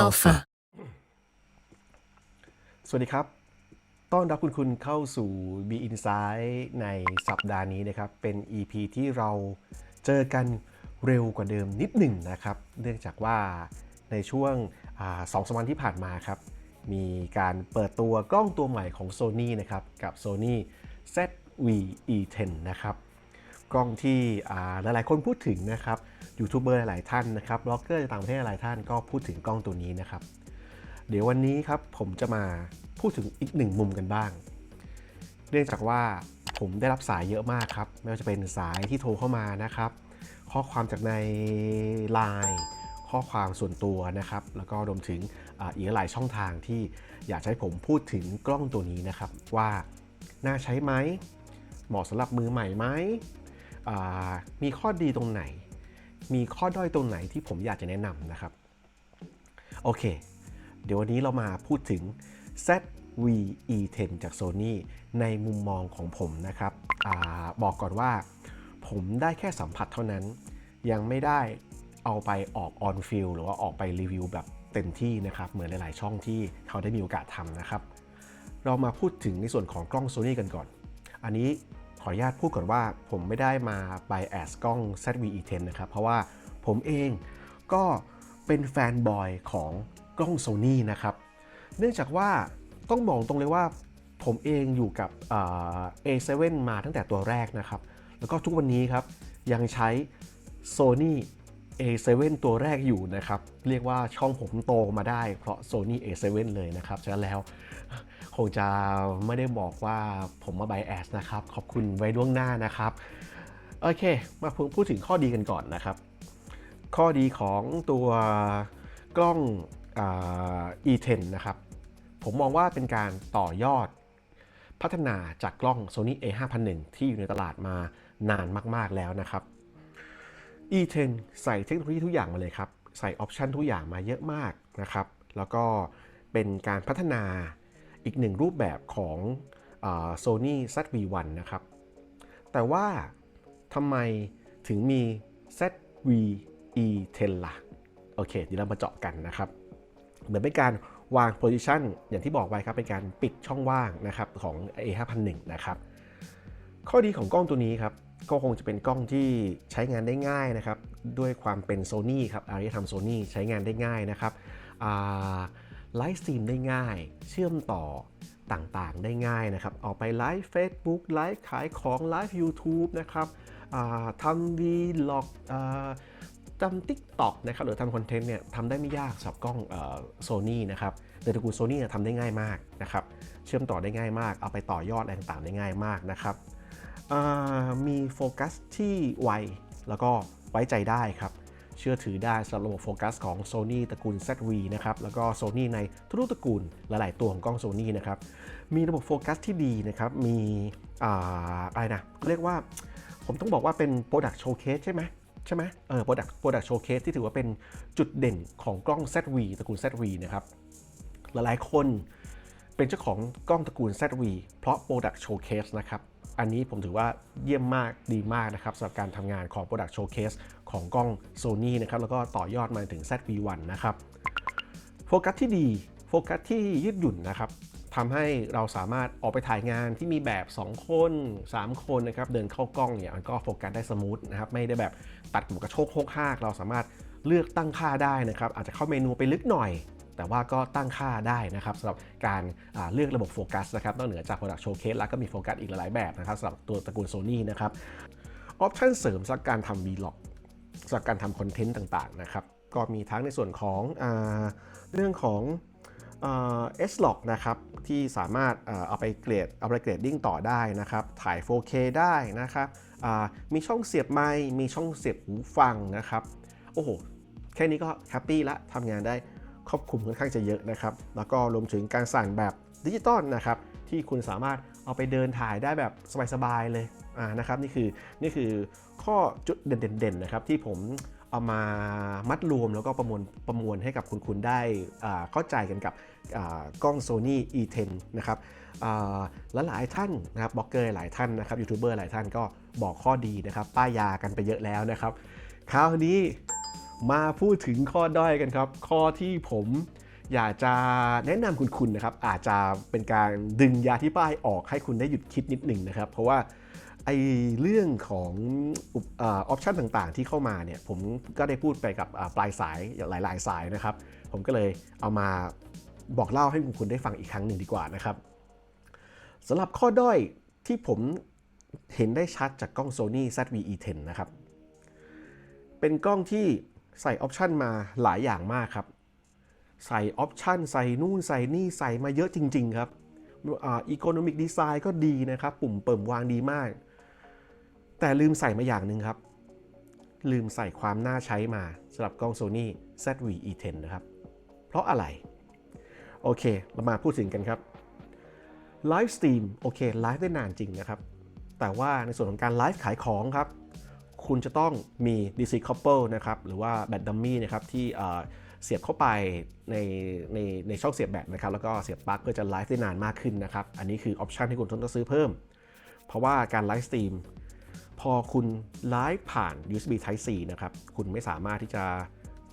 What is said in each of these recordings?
Alpha. สวัสดีครับ ต้อนรับคุณคุณเข้าสู่ B Insight ในสัปดาห์นี้นะครับ เป็น EP ที่เราเจอกันเร็วกว่าเดิมนิดหนึ่งนะครับ เนื่องจากว่าในช่วงอสองสามวันที่ผ่านมาครับ มีการเปิดตัวกล้องตัวใหม่ของ Sony นะครับ กับ Sony ZV-E10 นะครับ กล้องที่อ่าหลายๆ คนพูดถึงนะครับยูทูบเบอร์หลายๆท่านนะครับบล็อกเกอร์จากต่างประเทศหลายท่านก็พูดถึงกล้องตัวนี้นะครับ เดี๋ยววันนี้ครับผมจะมาพูดถึงอีกหนึ่งมุมกันบ้าง เนื่องจากว่าผมได้รับสายเยอะมากครับ ไม่ว่าจะเป็นสายที่โทรเข้ามานะครับ ข้อความจากใน Line ข้อความส่วนตัวนะครับ แล้วก็รวมถึงอีกหลายช่องทางที่อยากให้ผมพูดถึงกล้องตัวนี้นะครับ ว่าน่าใช้ไหมเหมาะสำหรับมือใหม่ไหม มีข้อดีตรงไหน มีข้อด้อยตรงไหนที่ผมอยากจะแนะนำนะครับ โอเค เดี๋ยววันนี้เรามาพูดถึง ZV-E10 จาก Sony ในมุมมองของผมนะครับอบอกก่อนว่า ผมได้แค่สัมผัสเท่านั้น ยังไม่ได้เอาไปออก on field หรือว่าออกไปรีวิวแบบเต็มที่นะครับ เหมือนหลายๆช่องที่เขาได้มีโอกาสทำนะครับ เรามาพูดถึงในส่วนของกล้อง Sony กันก่อน อันนี้ ออนุญาตพูดก่อนว่าผมไม่ได้มา bias กล้อง ZV-E10 นะครับ เพราะว่าผมเองก็เป็นแฟนบอยของกล้อง Sony นะครับ เนื่องจากว่าต้องบอกตรงเลยว่าผมเองอยู่กับ A7 มาตั้งแต่ตัวแรกนะครับ แล้วก็ทุกวันนี้ครับ ยังใช้ Sony A7 ตัวแรกอยู่นะครับ เรียกว่าช่องผมโตมาได้เพราะ Sony A7 เลยนะครับฉะนั้นแล้ว คงจะไม่ได้บอกว่าผมมาไบแอสนะครับ ขอบคุณไว้ล่วงหน้านะครับ โอเค มาพูดถึงข้อดีกันก่อนนะครับ ข้อดีของตัวกล้องอา E10 นะครับ ผมมองว่าเป็นการต่อยอดพัฒนาจากกล้อง Sony A5001 ที่อยู่ในตลาดมานานมาก ๆ แล้วนะครับ E10 ใส่เทคโนโลยีทุกอย่างมาเลยครับ ใส่ออปชันทุกอย่างมาเยอะมากนะครับ แล้วก็เป็นการพัฒนา อีกหนึ่งรูปแบบของโซนี่ ZV-1 นะครับ แต่ว่าทำไมถึงมี ZV-E10 ล่ะ โอเคเดี๋ยวเรามาเจาะกันนะครับ เหมือนเป็นการวางโพซิชันอย่างที่บอกไว้ครับ เป็นการปิดช่องว่างนะครับของ A5001 นะครับ ข้อดีของกล้องตัวนี้ครับ ก็คงจะเป็นกล้องที่ใช้งานได้ง่ายนะครับ ด้วยความเป็น Sony ครับอารยธรรม Sony ใช้งานได้ง่ายนะครับ ไลฟ์สตรีมได้ง่าย เชื่อมต่อต่างๆ ได้ง่ายนะครับ ออกไปไลฟ์ Facebook ไลฟ์ขายของไลฟ์ YouTube นะครับทำวีล็อกทำทิกตอกนะครับหรือทำคอนเทนต์เนี่ยทำได้ไม่ยากสำหรับกล้องโซนี่นะครับในตะกูโซนี่ทำได้ง่ายมากนะครับเชื่อมต่อได้ง่ายมาก เอาไปต่อยอดอะไรต่างๆได้ง่ายมากนะครับมีโฟกัสที่ไวแล้วก็ไว้ใจได้ครับ เชื่อถือได้สำหรับระบบโฟกัสของ Sony ตระกูล ZV นะครับแล้วก็ Sony ในทุกตระกูลหลาย ๆ ตัวของกล้อง Sony นะครับมีระบบโฟกัสที่ดีนะครับมีอ่าอะไรนะเรียกว่าผมต้องบอกว่าเป็น Product Showcase ใช่ไหมใช่ไหมเออ Product Product Showcase ที่ถือว่าเป็นจุดเด่นของกล้อง ZV ตระกูล ZV นะครับหลายๆคนเป็นเจ้าของกล้องตระกูล ZV เพราะ Product Showcase นะครับ อันนี้ผมถือว่าเยี่ยมมากดีมากนะครับสำหรับการทำงานของ Product Showcase ของกล้อง Sony นะครับแล้วก็ต่อยอดมาถึง ZV-1 นะครับโฟกัสที่ดีโฟกัสที่ยืดหยุ่นนะครับทำให้เราสามารถออกไปถ่ายงานที่มีแบบ 2 คน 3 คนนะครับเดินเข้ากล้องเนี่ยมันก็โฟกัสได้สมูทนะครับไม่ได้แบบตัดหมวกกระโชกโคกหากเราสามารถเลือกตั้งค่าได้นะครับอาจจะเข้าเมนูไปลึกหน่อย แต่ว่าก็ตั้งค่าได้นะครับสำหรับการาเลือกระบบโฟกัสนะครับนอกเหนือจาก Product Showcase แล้วก็มีโฟกัสอีกหลายแบบนะครับสำหรับตัวตระกูล Sony นะครับออปชันเสริมสำหรับการทำ Vlog สำหรับการทำคอนเทนต์ต่างๆนะครับก็มีทั้งในส่วนของอเรื่องของเอสล็อกนะครับที่สามารถเอาไปเกรดเอาไปเกรดดิ้งต่อได้นะครับถ่าย 4K ได้นะครับมีช่องเสียบไมค์มีช่องเสียบหูฟังนะครับโอ้โหแค่นี้ก็แฮปปี้ละทำงานได้ครอบคลุมค่อนข้างจะเยอะนะครับ แล้วก็รวมถึงการสั่งแบบดิจิตอลนะครับที่คุณสามารถเอาไปเดินถ่ายได้แบบสบายๆเลยนะครับนี่คือนี่คือ ข้อจุดเด่นๆนะครับที่ผมเอามามัดรวมแล้วก็ประมวลประมวลให้กับคุณคุณได้เข้าใจกันกับกล้อง Sony E10 นะครับและหลายท่านนะครับบล็อกเกอร์หลายท่านนะครับยูทูบเบอร์หลายท่านก็บอกข้อดีนะครับป้ายยากันไปเยอะแล้วนะครับ คราวนี้มาพูดถึงข้อด้อยกันครับ ข้อที่ผมอยากจะแนะนำคุณคุณนะครับอาจจะเป็นการดึงยาที่ป้ายออกให้คุณได้หยุดคิดนิดหนึ่งนะครับ เพราะว่า ไอเรื่องของออปชันต่างๆ ที่เข้ามาเนี่ยผมก็ได้พูดไปกับปลายสายหลาย ๆ สายนะครับ ผมก็เลยเอามาบอกเล่าให้คุณคุณได้ฟังอีกครั้งหนึ่งดีกว่านะครับสำหรับข้อด้อยที่ผมเห็นได้ชัดจากกล้อง Sony ZV-E10 นะครับ เป็นกล้องที่ใส่ออปชันมาหลายอย่างมากครับ ใส่ออปชันใส่นู่นใส่นี่ใส่มาเยอะจริง ๆ ครับอีโคโนมิกดีไซน์ก็ดีนะครับ ปุ่มเปิ่มวางดีมาก แต่ลืมใส่มาอย่างหนึ่งครับ ลืมใส่ความน่าใช้มาสำหรับกล้อง Sony ZV-E10 นะครับ เพราะอะไร โอเค เรามาพูดถึงกันครับไลฟ์สตรีมโอเคไลฟ์ได้นานจริงนะครับ แต่ว่าในส่วนของการไลฟ์ขายของครับ คุณจะต้องมี DC couple นะครับ หรือว่าแบตดัมมี่นะครับที่เอ่อเสียบเข้าไปในในในช่องเสียบแบตนะครับ แล้วก็เสียบปลั๊กเพื่อจะไลฟ์ได้นานมากขึ้นนะครับ อันนี้คือออปชันที่คุณต้องซื้อเพิ่ม เพราะว่าการไลฟ์สตรีม พอคุณไลฟ์ผ่าน USB Type C นะครับ คุณไม่สามารถที่จะ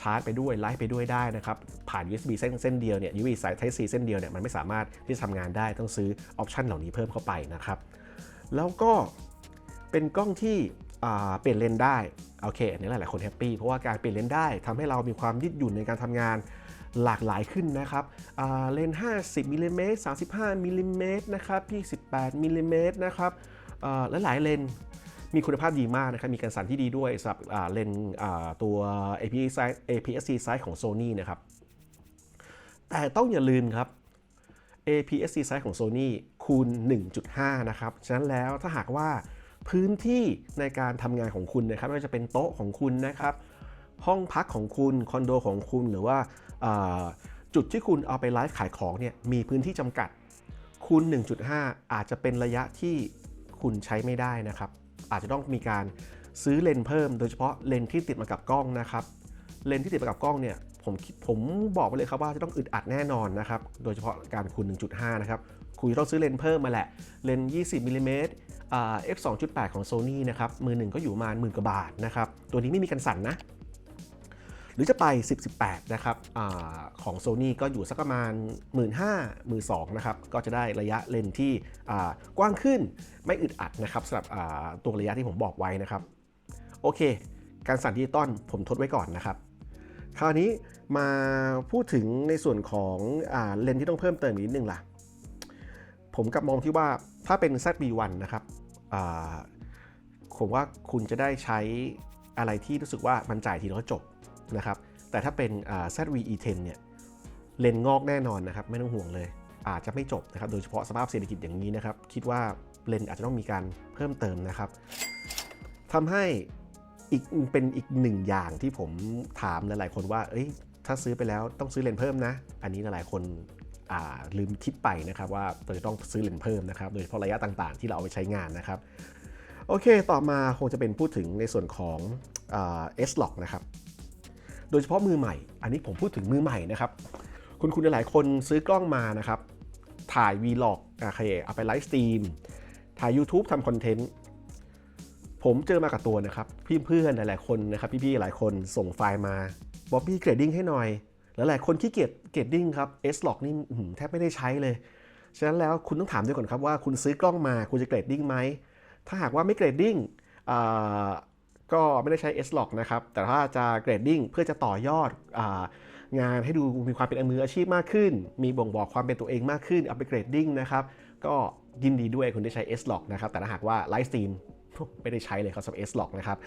ชาร์จไปด้วยไลฟ์ไปด้วยได้นะครับ ผ่าน USB เส้นเส้นเดียวเนี่ย USB สาย Type C เส้นเดียวเนี่ยมันไม่สามารถที่จะทำงานได้ต้องซื้อออปชันเหล่านี้เพิ่มเข้าไปนะครับ แล้วก็เป็นกล้องที่เปลี่ยนเลนได้โอเคอันนี้หลายๆคนแฮปปี้เพราะว่าการเปลี่ยนเลนได้ทำให้เรามีความยืดหยุ่นในการทำงานหลากหลายขึ้นนะครับเลนส์50มิลลิเมตร35มิลลิเมตรนะครับ28มิลลิเมตรนะครับและหลายเลน มีคุณภาพดีมากนะครับมีการสั่นที่ดีด้วยสำหรับเลนตัว APS size APS-C size ของ Sony นะครับแต่ต้องอย่าลืมครับ APS-C size ของ Sony คูณ 1.5 นะครับ ฉะนั้นแล้วถ้าหากว่าพื้นที่ในการทำงานของคุณนะครับไม่ว่าจะเป็นโต๊ะของคุณนะครับ ห้องพักของคุณ คอนโดของคุณ หรือว่าอ่าจุดที่คุณเอาไปไลฟ์ขายของเนี่ย มีพื้นที่จำกัด คูณ 1.5 อาจจะเป็นระยะที่คุณใช้ไม่ได้นะครับ อาจจะต้องมีการซื้อเลนส์เพิ่ม โดยเฉพาะเลนส์ที่ติดมากับกล้องนะครับ เลนส์ที่ติดมากับกล้องเนี่ยผมผมบอกไปเลยครับว่าจะต้องอึดอัดแน่นอนนะครับ โดยเฉพาะการคูณ 1.5 นะครับ คุณต้องซื้อเลนส์เพิ่มมาแหละ เลนส์ 20มิลลิเมตรอ่า f 2.8 ของ Sony นะครับ มือหนึ่งก็อยู่ประมาณหมื่นกว่าบาทนะครับ ตัวนี้ไม่มีกันสั่นนะ รือจะไป 10 18 นะครับอของ Sony ก็อยู่สักประมาณ 1 5 0 0 0 1 2นะครับ ก็จะได้ระยะเลนส์ที่กว้างขึ้นไม่อึดอัดนะครับสำหรับตัวระยะที่ผมบอกไว้นะครับ โอเค การสั่นดิจิตอลผมทดไว้ก่อนนะครับ คราวนี้มาพูดถึงในส่วนของอเลนส์ที่ต้องเพิ่มเติมนิดนึงล่ะ ผมกลับมองที่ว่าถ้าเป็น ZB1 นะครับผมว่าคุณจะได้ใช้อะไรที่รู้สึกว่ามันจ่ายทีแล้วจบ นะครับ แต่ถ้าเป็น ZV-E10 เนี่ยเลนงอกแน่นอนนะครับ ไม่ต้องห่วงเลย อาจจะไม่จบนะครับ โดยเฉพาะสภาพเศรษฐกิจอย่างนี้นะครับ คิดว่าเลนอาจจะต้องมีการเพิ่มเติมนะครับทำให้อีกเป็นอีกหนึ่งอย่างที่ผมถามหลายๆคนว่า เอ้ย ถ้าซื้อไปแล้วต้องซื้อเลนเพิ่มนะ อันนี้หลายๆคนลืมคิดไปนะครับว่าเราจะต้องซื้อเลนเพิ่มนะครับ โดยเฉพาะระยะต่างๆ ที่เราเอาไปใช้งานนะครับ โอเค ต่อมาคงจะเป็นพูดถึงในส่วนของเอ่า S-Log นะครับ โดยเฉพาะมือใหม่ อันนี้ผมพูดถึงมือใหม่นะครับ คุณคุณหลายๆคนซื้อกล้องมานะครับ ถ่าย Vlog โอเคเอาไปไลฟ์สตรีม ถ่าย YouTube ทำคอนเทนต์ ผมเจอมากับตัวนะครับ พี่เพื่อนหลายๆคนนะครับ พี่ๆหลายคนส่งไฟล์มาบ๊อบบี้เกรดดิ้งให้หน่อย หลายๆคนขี้เกียจเกรดดิ้งครับ S-Log นี่อื้อหือแทบไม่ได้ใช้เลย ฉะนั้นแล้วคุณต้องถามด้วยก่อนครับว่าคุณซื้อกล้องมาคุณจะเกรดดิ้งไหมถ้าหากว่าไม่เกรดดิ้ง ก็ไม่ได้ใช้ S-Log นะครับ แต่ถ้าจะเกรดดิ้งเพื่อจะต่อยอดองานให้ดูมีความเป็นมืออาชีพมากขึ้น มีบ่งบอกความเป็นตัวเองมากขึ้น เอาไปเกรดดิ้งนะครับ ก็ยินดีด้วยคุณได้ใช้ S-Log นะครับ แต่ถ้าหากว่าไลฟ์สตรีมไม่ได้ใช้เลยครับสำหรับ S-Log นะครับ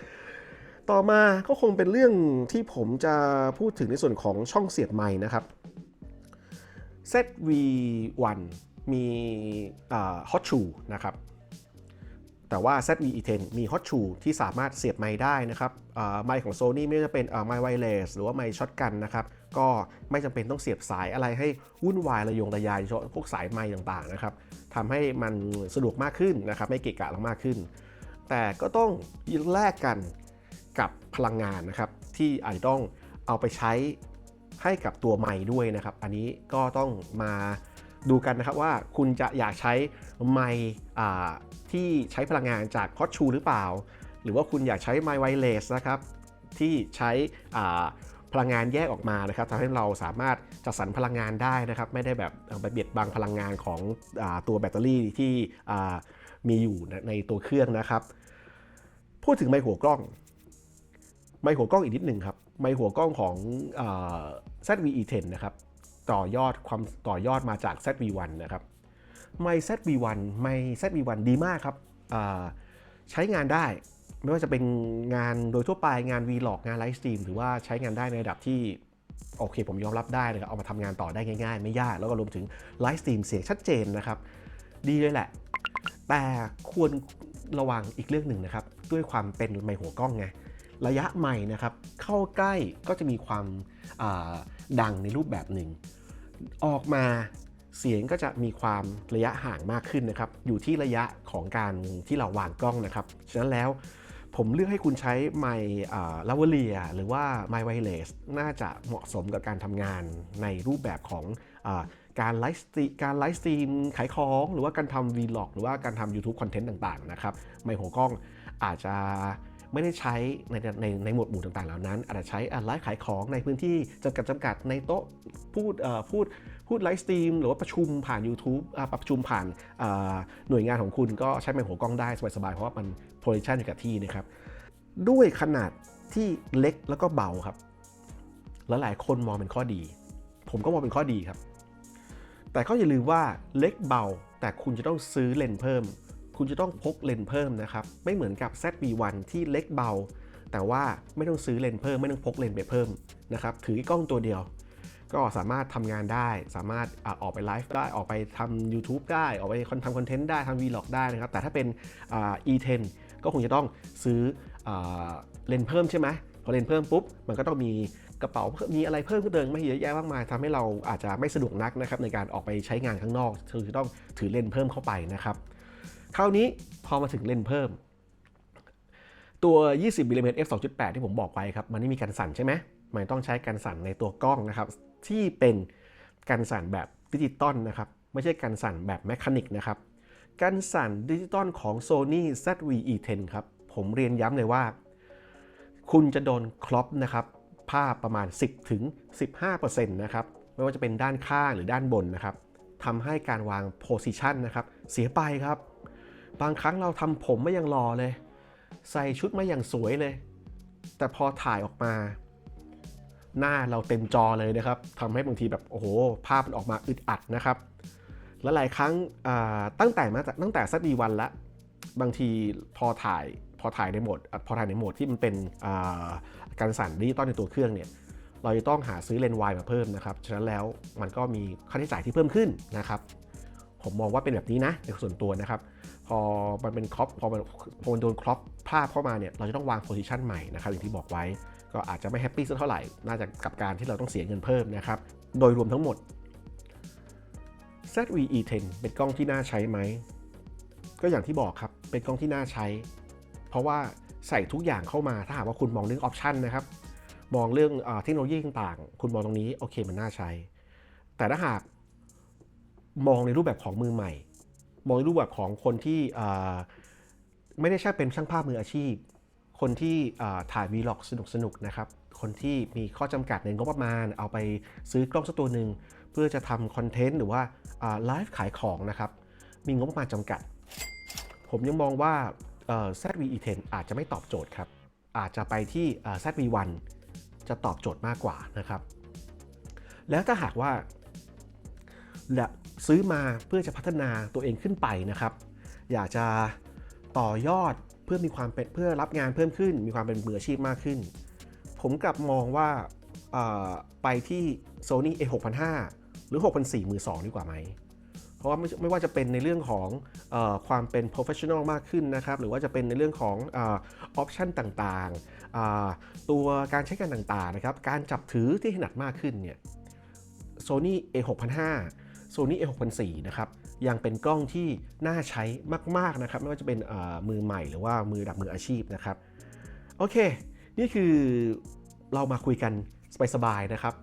ต่อมาก็คงเป็นเรื่องที่ผมจะพูดถึงในส่วนของช่องเสียบไมค์นะครับ ZV1 มีอ่า Hot Shoe นะครับ แต่ว่า ZV-E10 มี Hot Shoe ที่สามารถเสียบไมค์ได้นะครับไมค์ของ Sony ไม่ว่าจะเป็นไมค์ไวเลสหรือว่าไมค์ช็อตกันนะครับ ก็ไม่จำเป็นต้องเสียบสายอะไรให้วุ่นวายระยงระยายเฉพาะพวกสายไมค์ต่างๆนะครับทำให้มันสะดวกมากขึ้นนะครับ ไม่เกะกะมากขึ้น แต่ก็ต้องแลกกันกับพลังงานนะครับ ที่อาจจะต้องเอาไปใช้ให้กับตัวไม้ด้วยนะครับ อันนี้ก็ต้องมา ดูกันนะครับว่าคุณจะอยากใช้ไม้อ่าที่ใช้พลังงานจากฮอตชูหรือเปล่า หรือว่าคุณอยากใช้ไมค์ไวเลสนะครับที่ใช้พลังงานแยกออกมานะครับทำให้เราสามารถจัดสรรพลังงานได้นะครับ ไม่ได้แบบเอาไปเบียดบังพลังงานของอตัวแบตเตอรี่ที่มีอยู่ในตัวเครื่องนะครับ พูดถึงไมค์หัวกล้อง ไมค์หัวกล้องอีกนิดหนึ่งครับ ไมค์หัวกล้องของอ ZVE10 นะครับ ต่อยอดความต่อยอดมาจาก ZV1 นะครับไมค์ ZV1 ไมค์ ZV1 ดีมากครับใช้งานได้ไม่ว่าจะเป็นงานโดยทั่วไปงาน Vlog งานไลฟ์สตรีมหรือว่าใช้งานได้ในระดับที่โอเคผมยอมรับได้นะครับเอามาทำงานต่อได้ง่ายๆ ไม่ยาก แล้วก็รวมถึงไลฟ์สตรีมเสียงชัดเจนนะครับ ดีเลยแหละ แต่ควรระวังอีกเรื่องหนึ่งนะครับ ด้วยความเป็นไมค์หัวกล้องไง ระยะใหม่นะครับเข้าใกล้ก็จะมีความาดังในรูปแบบหนึ่ง ออกมาเสียงก็จะมีความระยะห่างมากขึ้นนะครับ อยู่ที่ระยะของการที่เราวางกล้องนะครับ ฉะนั้นแล้วผมเลือกให้คุณใช้ไมค์ลาวเลียหรือว่าไมค์ไวเลสน่าจะเหมาะสมกับการทำงานในรูปแบบของอการไลฟ์สตรีการไลฟ์สตรีมขายของ หรือว่าการทำ Vlog หรือว่าการทำ YouTube Content ต่างๆนะครับ ไมค์หัวกล้องอาจจะ ไม่ได้ใช้ในในในหมวดหมู่ต่างๆเหล่านั้น อาจจะใช้อะไลฟ์ขายของในพื้นที่จำกัดจำกัดในโต๊ะพูดพูดพูดไลฟ์สตรีมหรือว่าประชุมผ่าน YouTube ประชุมผ่านหน่วยงานของคุณก็ใช้ไมค์หัวกล้องได้สบายๆ เพราะว่ามันโพซิชันอยู่กับที่นะครับ ด้วยขนาดที่เล็กแล้วก็เบาครับ แล้วหลายคนมองเป็นข้อดี ผมก็มองเป็นข้อดีครับ แต่ก็อย่าลืมว่าเล็กเบาแต่คุณจะต้องซื้อเลนส์เพิ่ม คุณจะต้องพกเลนส์เพิ่มนะครับ ไม่เหมือนกับ ZV1 ที่เล็กเบา แต่ว่าไม่ต้องซื้อเลนส์เพิ่มไม่ต้องพกเลนส์ไปเพิ่มนะครับ ถือกล้องตัวเดียว ก็สามารถทำงานได้ สามารถออกไปไลฟ์ได้ ออกไปทำ YouTube ได้ ออกไปทำคอนเทนต์ได้ทำ Vlog ได้นะครับ แต่ถ้าเป็น E10 ก็คงจะต้องซื้ออเลนส์เพิ่มใช่ไหมพอเลนส์เพิ่มปุ๊บ มันก็ต้องมีกระเป๋ามีอะไรเพิ่มขึ้นเดินไม่เยอะแยะมากมายทำให้เราอาจจะไม่สะดวกนักนะครับในการออกไปใช้งานข้างนอกคือจะต้องถือเลนส์เพิ่มเข้าไปนะครับ คราวนี้พอมาถึงเลนส์เพิ่ม ตัว 20มิลลิเมตร f 2.8 ที่ผมบอกไปครับ มันไม่มีการสั่นใช่ไหมมันต้องใช้การสั่นในตัวกล้องนะครับ ที่เป็นการสั่นแบบดิจิตอลนะครับ ไม่ใช่การสั่นแบบแมคานิกนะครับ การสั่นดิจิตอลของ Sony ZV-E10 ครับ ผมเรียนย้ำเลยว่า คุณจะโดนครอปนะครับ ภาพประมาณ 10ถึง15%นะครับ ไม่ว่าจะเป็นด้านข้างหรือด้านบนนะครับทำให้การวางโพซิชันนะครับ เสียไปครับ บางครั้งเราทำผมไม่ยังรอเลย ใส่ชุดมาอย่างสวยเลย แต่พอถ่ายออกมา หน้าเราเต็มจอเลยนะครับทำให้บางทีแบบโอ้โห ภาพมันออกมาอึดอัดนะครับ และหลายครั้งตั้งแต่มาตั้งแต่สักดีวันละ บางทีพอถ่ายพอถ่ายในโหมดพอถ่ายในโหมดที่มันเป็นการสั่นดิจิตอลในตัวเครื่องเนี่ยเราจะต้องหาซื้อเลนส์วายมาเพิ่มนะครับ ฉะนั้นแล้วมันก็มีค่าใช้จ่ายที่เพิ่มขึ้นนะครับ ผมมองว่าเป็นแบบนี้นะในส่วนตัวนะครับ พอมันเป็นครอปพอมันพอมันโดนครอปภาพเข้ามาเนี่ยเราจะต้องวางโพซิชันใหม่นะครับอย่างที่บอกไว้ ก็อาจจะไม่แฮปปี้สักเท่าไหร่น่าจะกับการที่เราต้องเสียเงินเพิ่มนะครับ โดยรวมทั้งหมด ZV-E10 เป็นกล้องที่น่าใช้ไหมก็อย่างที่บอกครับเป็นกล้องที่น่าใช้ เพราะว่าใส่ทุกอย่างเข้ามาถ้าหากว่าคุณมองเรื่องออปชันนะครับมองเรื่องเทคโนโลยีต่างๆ คุณมองตรงนี้โอเคมันน่าใช้ แต่ถ้าหาก มองในรูปแบบของมือใหม่ มองในรูปแบบของคนที่ไม่ได้ใช่เป็นช่างภาพมืออาชีพ คนที่ถ่ายวีล็อกสนุกๆนะครับ คนที่มีข้อจำกัดในงบประมาณ เอาไปซื้อกล้องสักตัวหนึ่งเพื่อจะทำคอนเทนต์หรือว่าไลฟ์ขายของนะครับ มีงบประมาณจำกัด ผมยังมองว่าเอ่อ ZV-E10 อาจจะไม่ตอบโจทย์ครับ อาจจะไปที่ ZV-1 จะตอบโจทย์มากกว่านะครับ แล้วถ้าหากว่าและ ซื้อมาเพื่อจะพัฒนาตัวเองขึ้นไปนะครับ อยากจะต่อยอดเพื่อมีความเป็นเพื่อรับงานเพิ่มขึ้น มีความเป็นมืออาชีพมากขึ้น ผมกลับมองว่าไปที่ Sony A6005 หรือ 6004มือ2ดีกว่าไหม เพราะว่าไม่ไม่ว่าจะเป็นในเรื่องของอความเป็น professional มากขึ้นนะครับ หรือว่าจะเป็นในเรื่องของออปชันต่างๆอ่าตัวการใช้งานต่างๆนะครับ การจับถือที่ถนัดมากขึ้นเนี่ย Sony A6005 Sony A6004 นะครับยังเป็นกล้องที่น่าใช้มากๆนะครับไม่ว่าจะเป็นมือใหม่หรือว่ามือดับมืออาชีพนะครับโอเค นี่คือเรามาคุยกันสบายๆนะครับ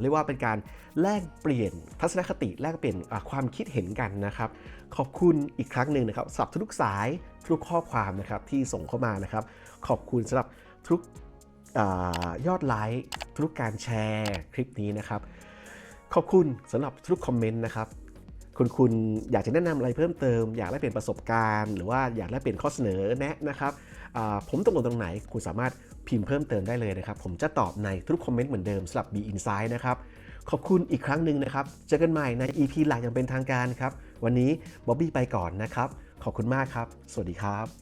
เรียกว่าเป็นการแลกเปลี่ยนทัศนคติแลกเปลี่ยนความคิดเห็นกันนะครับ ขอบคุณอีกครั้งหนึ่งนะครับสำหรับทุกสายทุกข้อความนะครับที่ส่งเข้ามานะครับ ขอบคุณสำหรับทุกอยอดไลค์ทุกการแชร์คลิปนี้นะครับ ขอบคุณสำหรับทุกคอมเมนต์นะครับ คุณคุณอยากจะแนะนำอะไรเพิ่มเติม อยากได้เปลี่ยนประสบการณ์ หรือว่าอยากได้เปลี่ยนข้อเสนอแนะนะครับผมตรงตรงไหนคุณสามารถพิมพ์เพิ่มเติมได้เลยนะครับ ผมจะตอบในทุกคอมเมนต์เหมือนเดิมสำหรับ B Insight นะครับ ขอบคุณอีกครั้งหนึ่งนะครับ เจอกันใหม่ใน EP หลักอย่างเป็นทางการครับ วันนี้บ๊อบบี้ไปก่อนนะครับ ขอบคุณมากครับ สวัสดีครับ